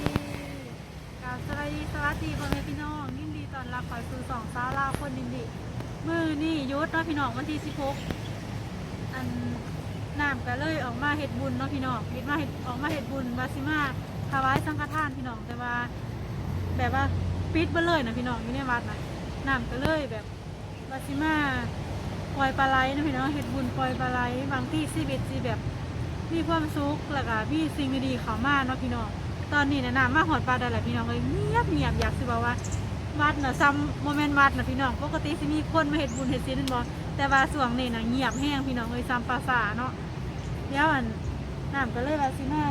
ดีกราบสวัสดีสวัสดีพ่อแม่พี่น้องยินดีต้อนรับเข้าสู่สองสาวลาวคนดินดีมือนี่ยุทธเนาะพี่น้องวันที่16อันน้ำก็เลยออกมาเฮ็ดบุญเนาะพี่น้องเฮ็ดมาเฮ็ดออกมาเฮ็ดบุญบาซิมาถวายสังฆทานพี่น้องแต่ว่า แบบว่าปิดเบ่เลยนะพี่น้องอยู่ในวัดนะน้ำก็เลยแบบบาซิมาปล่อยปลาไหลนะพี่น้องเฮ็ดบุญปล่อยปลาไหลบางที่ชีวิตสิแบบมีความสุขแล้วก็มีสิ่งดีๆเข้ามาเนาะพี่น้อง ตอนนี้เนี่ยน้ำมาหอดปลาได้แหละพี่น้องเลยเงียบเงียบอยากสิบอกว่าวัดน่ะซ้ำโมเมนต์วัดน่ะพี่น้องปกติสิมีคนมาเฮ็ดบุญเฮ็ดศีลนั่นบ่แต่ว่าส่วงนี้นะเงียบแห้งพี่น้องเลยซ้ำปลาสาเนาะเดี๋ยวอันน้ำก็เลยว่าสิมา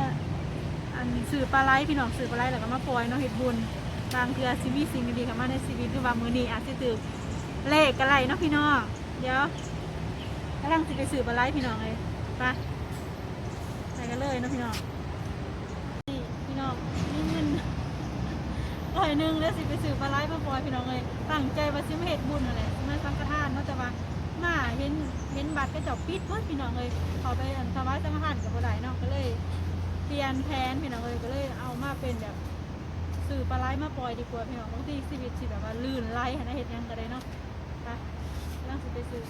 อันสื่อปลาไหลพี่น้องสื่อปลาไหลแล้วก็มาปล่อยเนาะเฮ็ดบุญบางเทือสิมีสิ่งดีๆเข้ามาในชีวิตหรือว่ามือนี้อาจสิตึกเลขอะไรเนาะพี่น้องเดี๋ยวกำลังสิไปสื่อปลาไหลพี่น้องเลยไปไปกันเลยเนาะพี่น้องนี่พี่น้องนี่เงิน อยหนึ่งแล้วสิไปซื้อปลาไหลมาปล่อยพี่น้องเลยตั้งใจว่าสิมาเฮ็ดบุญอะไรมาสังฆทานเนาะแต่ว่ามาเห็นเห็นบัตรก็เจาปิดเพิ่นพี่น้องเลยขาไปอันถวายสังฆทานกับบ่ได้เนาะก็เลยเปลี่ยนแผนพี่น้องเลยก็เลยเอามาเป็นแบบซื้อปลาไหลมาปล่อยดีกว่าพี่น้องบางทีชีวิตสิแบบว่าลื่นไหลหันนะเฮ็ดหยังก็ได้เนาะไปกำลังสิไปซื้อ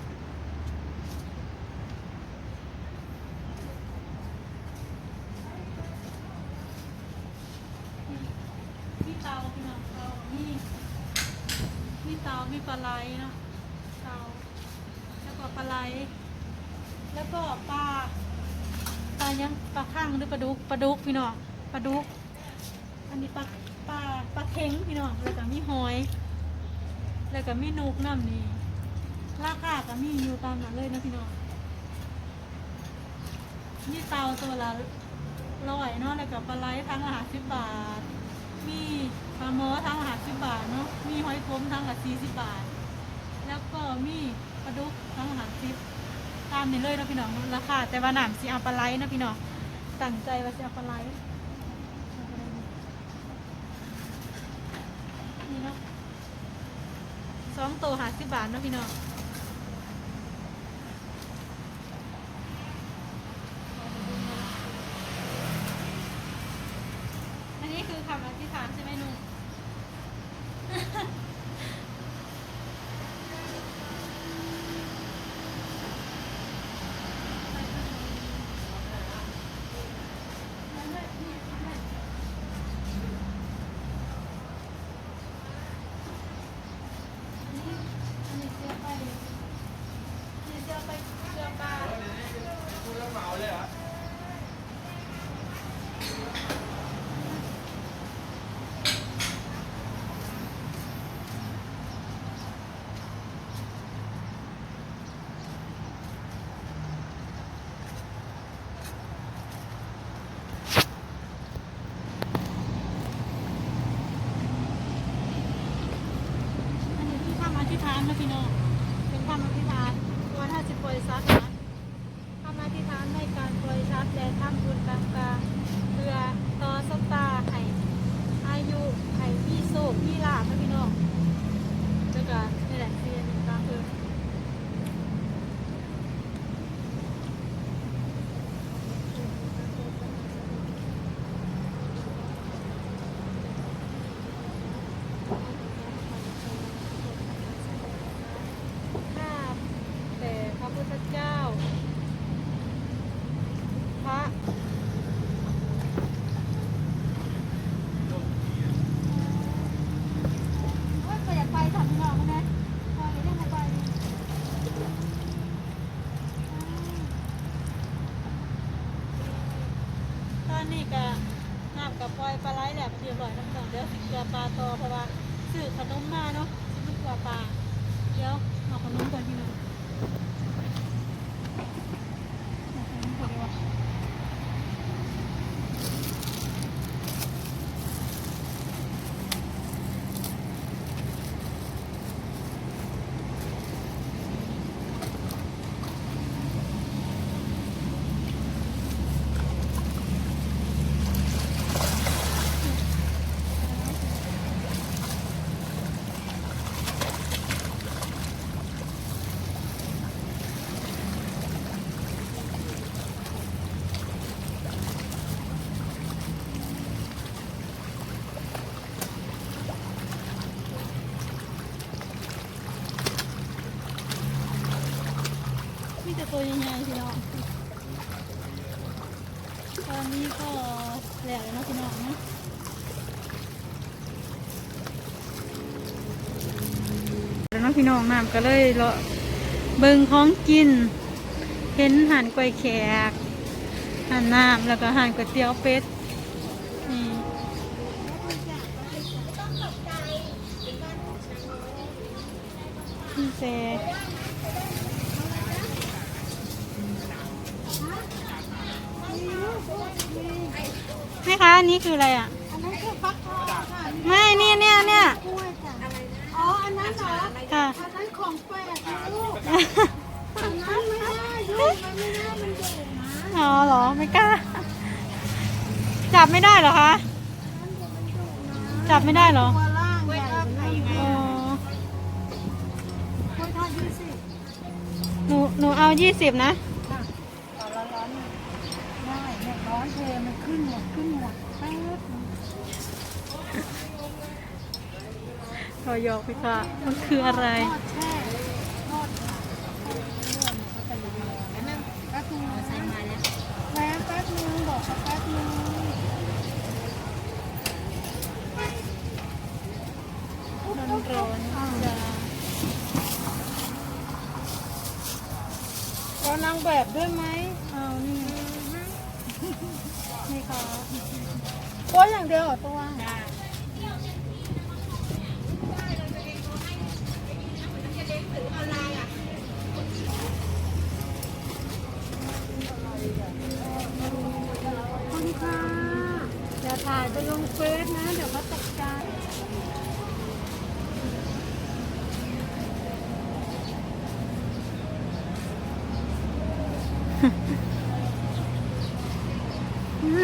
มีเตาพี่น้องเตา มีมีเตามีปลาไหลเนาะเตาแล้วก็ปลาไหลแล้วก็ปลาปลายังปลาข้างหรือปลาดุกปลาดุกพี่น้องปลาดุก อันนี้ปลาปลาปลาเค็งพี่น้องแล้วก็มีหอย แล้วก็มีนุกน้ำนี่ราคาก็มีอยู่ตามนั้นเลยนะพี่น้องมีเตาตัวละร้อยเนาะแล้วก็ปลาไหลทั้งละห้าสิบบาทมี ปลาหมอทั้งห้าสิบบาทเนาะ มีหอยขมทั้งละสี่สิบบาท แล้วก็มีปลาดุกทั้งห้าสิบตามนี้เลยเนาะพี่น้องราคาแต่ว่าหนามสีเอาปลาไหลนะพี่น้องตั้งใจว่าสีเอาปลาไหลนี่เนาะสองตัวหาสิบบาทนะพี่น้อง อันนี้คือคำอ ธิษฐานใช่ไหมนุ่น อันนี้อันนี้เสื้อไปอันนี้เสื้อไปเสื้อปลา คุณรับเหมาเลยเหรอ อันนี้คือคำอธิษฐานนะพี่น้องเป็นคำอธิษฐานวันห้าสิบปล่อยซัดนะคำอธิษฐานในการปล่อยซัดและทำบุญต่างๆเพื่อต่อสตตาให้อายุให้มีโชคมีลาภนะพี่น้องแล้วก็นี่แหละเรียนตามเพิ่น ข้าแต่พระพุทธเจ้า พระโอ้ยก็อยากไปทำนอกนะพอเดี๋ยวยังไปต อนนี้ก็น้ำกับปล่อยปลาไหลแหละเรียบร้อยน้ำหนองเดี๋ยวสิเกลือปลาต่อเพราะว่าซื้อขนมมาเนาะสิมันเกลือปลาเดี๋ยวเอาขนมก่อนพี่น้อง มีแต่ตัวใหญ่ๆพี่น้องตอนนี้ก็แหล้วแลยนะพี่น้องนะแล้วน้องพี่น้องน้ำก็เลยเลาะเบิ่งของกิน เห็นหันก๋วยแขกหันน้ำแล้วก็หันก๋วยเตี๋ยวเป็ดนี่พี่เซ แม่คะอันนี้คืออะไรอะ อันนั้นคือฟักทองค่ะไม่เนี่ยเนี่ยเนี่ยกล้วยจ้ะอ๋อ อันนั้นเหรอค่ะ อันนั้นของแปลกนะลูกอันนั้นไม่ได้ลูกมันไม่ได้มันดุนะอ๋อเหรอไม่กล้า จับไม่ได้เหรอคะมันดุมันดุนะจับไม่ได้เหรอ ตัวล่างใหญ่เลยอ๋อ กล้วยทอดยี่สิบหนูหนูเอายี่สิบนะ ค่ะต่อละร้อนหนึ่งได้เนี่ยร้อนเทมัน ขึ้นหมดขึ้นหมดแป๊บนึงขอยอกไปค่ะ มันคืออะไรทอดแช่ทอดทอดเรื่อยๆมันก็จะเหลืองๆนั่นแป๊บนึงใส่มาแล้วแป๊บแป๊บนึงบอกเขาแป๊บนึงร้อนร้อนจ้าเอานางแบบด้วยไหมเอานี่ นี่ค่ะตัวอย่างเดียวเหรอตัวคุณค่ะอย่าถ่ายไปลงเฟซนะ เดี๋ยวเขาตกใจ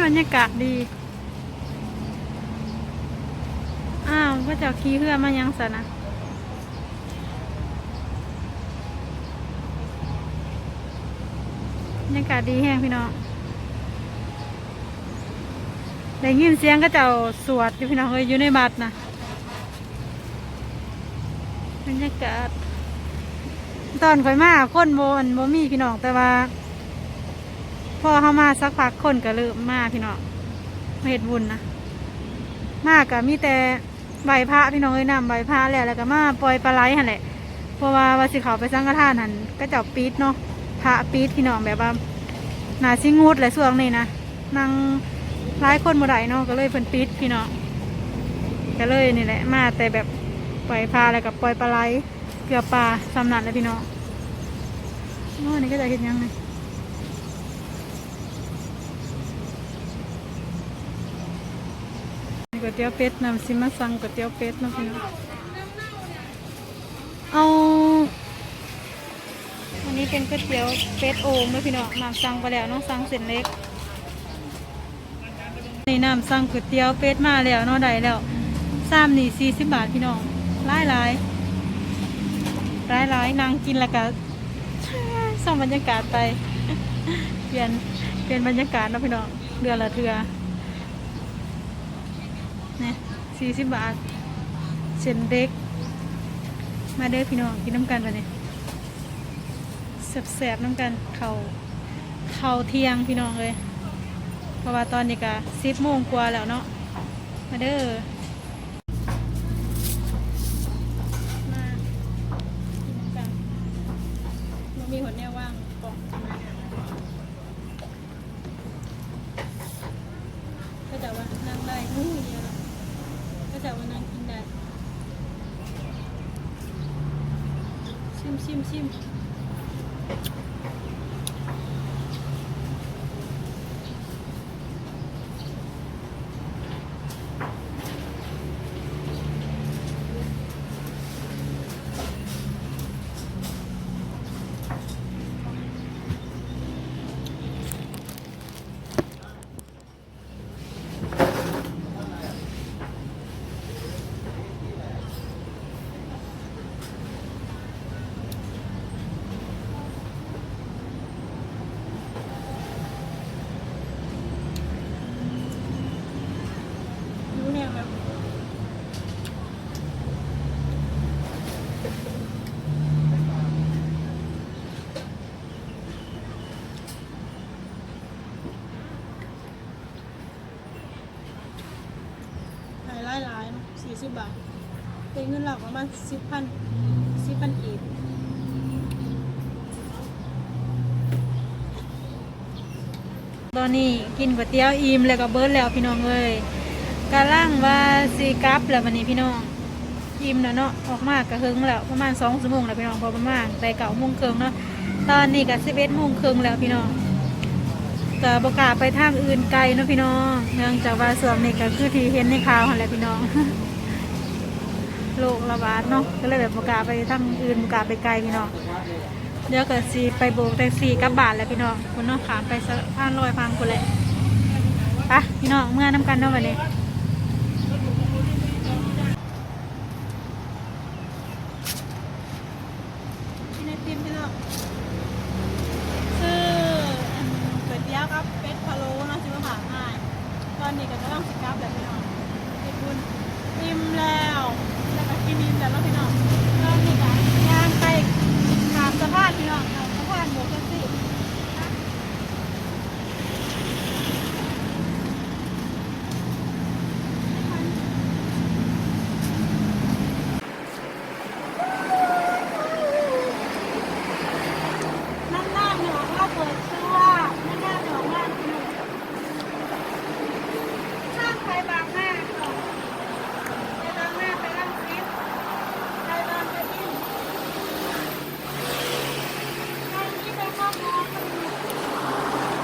บ รรยากาศดี อ้าวก็จะขี่เพื่อมายังสนะบรรยากาศดีแห้งพี่น้องได้ยินเสียงก็จ้าสวดอยู่พี่น้องเอ้ยอยู่ในบัตรนะบรรยากาศตอนข่อยมาคนโบนโบมีพี่น้องแต่ว่า พอเข้ามาสักพักคนก็เริ่มมาพี่น้องเฮ็ดบุญนะมากก็มีแต่ใบพระพี่น้องเอ้ยนำใบพระแล้วแล้วก็มาปล่อยปลาไหลหันแหละเพราะว่าว่าสิเขาไปสังฆทานหันก็เจ้าปีดเนาะพระปีดพี่น้องแบบว่าหนาชิงูดและส่วงนี้นะนางหลายคนบ่ได้เนาะก็เลยเพิ่นปิดพี่น้องก็เลยนี่แหละมาแต่แบบปล่อยพาแล้วกับปล่อยปลาไหลเกลือปลาสำนักแล้วพี่น้องโอ้นี่ก็จะเห็นยังไง วยเตี๋ยวเป็ดนำซิมาสั่งก๋วยเตี๋ยวเป็ดเนาะพี่น้องเอาอันนี้เป็นก๋วยเตี๋ยวเป็ดโอ่งเนะพี่น้องนำสั่งไปแล้วเนาะสั่งเส้นเล็กนี่น้ำสั่งก๋วยเตี๋ยวเป็ดมาแล้วเนาะได้แล้วซ้ำนี่สี่สิบบาทพี่น้องหลายหลายหลายหลายนางกินแล้วก็ส่องบรรยากาศไปเปลี่ยนเปลี่ยนบรรยากาศเนาะพี่น้องเดือนละเทือ นี่ยสี่สิบบาทเส้นเด็ก มาเด้อพี่น้องกินน้ำกันไปเนี่ยแสบๆน้ำกันเขาเขาเที่ยงพี่น้องเลยเพราะว่าตอนนี้ก็สิบโมงกว่าแล้วเนาะมาเด้อ มากินกันมันมีหัวแนวว่างกล่องมาก็จะว่านั่งได้นู่นเดียวแล้วก็จะว่านั่งกินได้ ชิม สิบบาทเป็นเงินหลักประมาณสิบพันสิบพันกีบตอนนี้กินก๋วยเตี๋ยวอิ่มแล้วก็เบิร์ดแล้วพี่น้องเอ้ยกำลังว่าสีกลับแล้ววันนี้พี่น้องอิ่มแล้วเนาะออกมากกระหึงแล้วประมาณสองชั่วโมงแล้วพี่น้องพอประมาณไปเก่าโมงครึ่งเนาะตอนนี้ก็สิบเอ็ดโมงครึ่งแล้วพี่น้องก็ประกาศไปทางอื่นไกลเนาะพี่น้องเนื่องจากว่าส่วนนี้ก็คือที่เห็นในข่าวหันแหละพี่น้อง โรคระบาดเนาะก็เลยแบบประกาไปทางอื่นประกาไปไกลพี่น้องเดี๋ยวเก็สีไปโบกแท็กซี่กับบาทแล้วพี่น้องคุณน้องขามไปสะพานลอยพังกูแหละไปะพี่น้องเมื่อน้ำกันเนาะวันนี้กินไอนนก๋วยเตี๋ยวกับเป็ดพะโล้องสิกับแล้วพี่น้องเฮ็ดบุญอิ่มแล้ว แล้วก็กินอิ่มแล้วเนาะพี่น้องงานนี้ก็ย่างไปขามสะพานพี่น้องค่ะพานโบกแท็กซี่นั่นหน้าหนองว่าเปิดชื่อว่านั่นหน้าหนองว่าหนูข้ามไปบางหน้าก่อนไปบางหน้าไปรังสิตไปบางปะอิน ทางนี้ไปเข้าน้องมันอยู่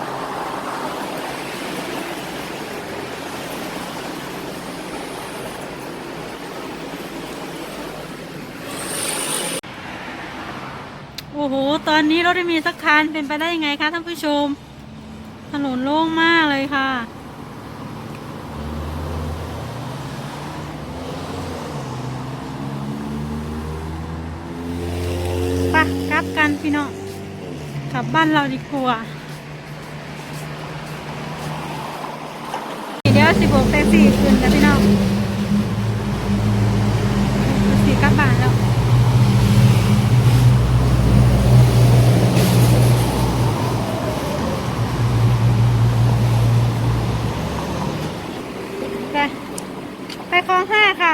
โอ้โห ตอนนี้รถไม่มีสักคันเป็นไปได้ยังไงคะท่านผู้ชม ถนนโล่งมากเลยค่ะ ปะกลับกันพี่น้องกลับบ้านเราดีกว่าเดี๋ยวสิบหกแท็กซี่คืนกันพี่น้องสี่กลับบ้านแล้วไปไปคลองห้าค่ะ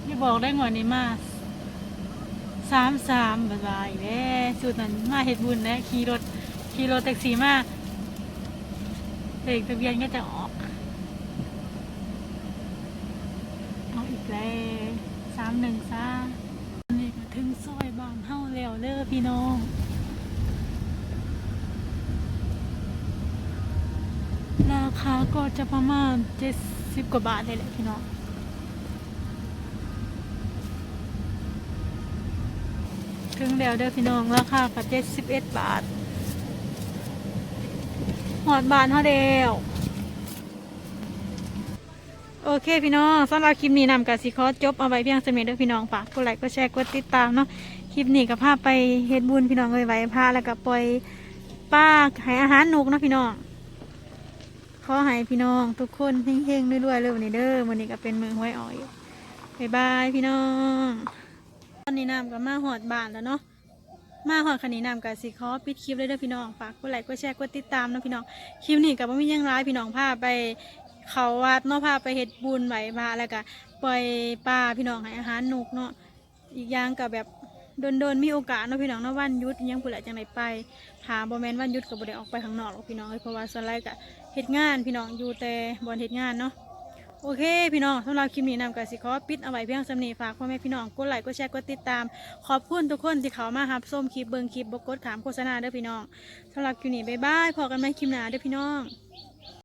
ที่ บอกได้งวดนี้มาสามสามบายบายเด้สุดนั้นมาเห็ดบุญนะขี่รถขี่รถแท็กซี่มาเลขทะเบียนก็จะออกเอาอีกแล้วสามหนึ่งซานี่ก็ถึงซอยบางเฮาแล้วเด้อพี่น้องราคาก็จะประมาณเจ็ดสิบกว่าบาทเลยแหละพี่น้อง ถึงแล้วเด้อพี่น้องราคาก็เจ็ดสิบเอ็ดบาทหอดบาทเท่าเดียวโอเคพี่น้องสำหรับคลิปนี้นำกับสิคอจบเอาไว้เพียงสมิเด้อพี่น้องฝากกดไลค์กดแชร์กดติดตามเนาะคลิปนี้ก็พาพไปเฮ็ดบุญพี่น้องเลยไว้พาแล้วก็ปล่อยป้าให้อาหารนกเนาะพี่น้องขอให้พี่น้อง ทุกคนเฮงๆรวยๆเลยวันนี้เด้อวันนี้ก็เป็นมือห้วยอ้อยบ๊ายบายพี่น้อง อนนี้น้ำก็มาหอดบานแล้วเนาะมาหอดคันนี้น้ำกับสิขอปิดคลิปเลยเด้อพี่น้องฝากกดไลค์กดแชร์กดติดตามนะพี่น้องคลิปนี้กับว่ามียังร้ายพี่น้องพาไปเขาวัดเนาะพาไปเฮ็ดบุญไหวพาแล้วก็ปล่อยปลาพี่น้องให้อาหารนกเนาะอีกอย่างกับแบบโดนๆมีโอกาสเนาะพี่น้องเนาะวันยุดยังผู้ใดจังไดไปถามบ่แม่นวันยุดก็บ่ได้ออกไปข้างนอกหรอกพี่น้องเอ้ยเพราะว่าสไลด์ก็เฮ็ดงานพี่น้องอยู่แต่บอนเฮ็ดงานเนาะ โอเค พี่น้องสำหรับคลิปนี้นำกับสิขอปิดเอาไว้เพียงสำนีฝากพ่อแม่พี่น้องกดไลค์กดแชร์กดติดตาม ขอบคุณทุกคนที่เขามาหับส้มคลิปเบิงคลิปบกกดถามโฆษณาเด้อพี่น้องสำหรับคลิปนี้บ๊ายบายพอกันไหมคลิปหน้าเด้อพี่น้อง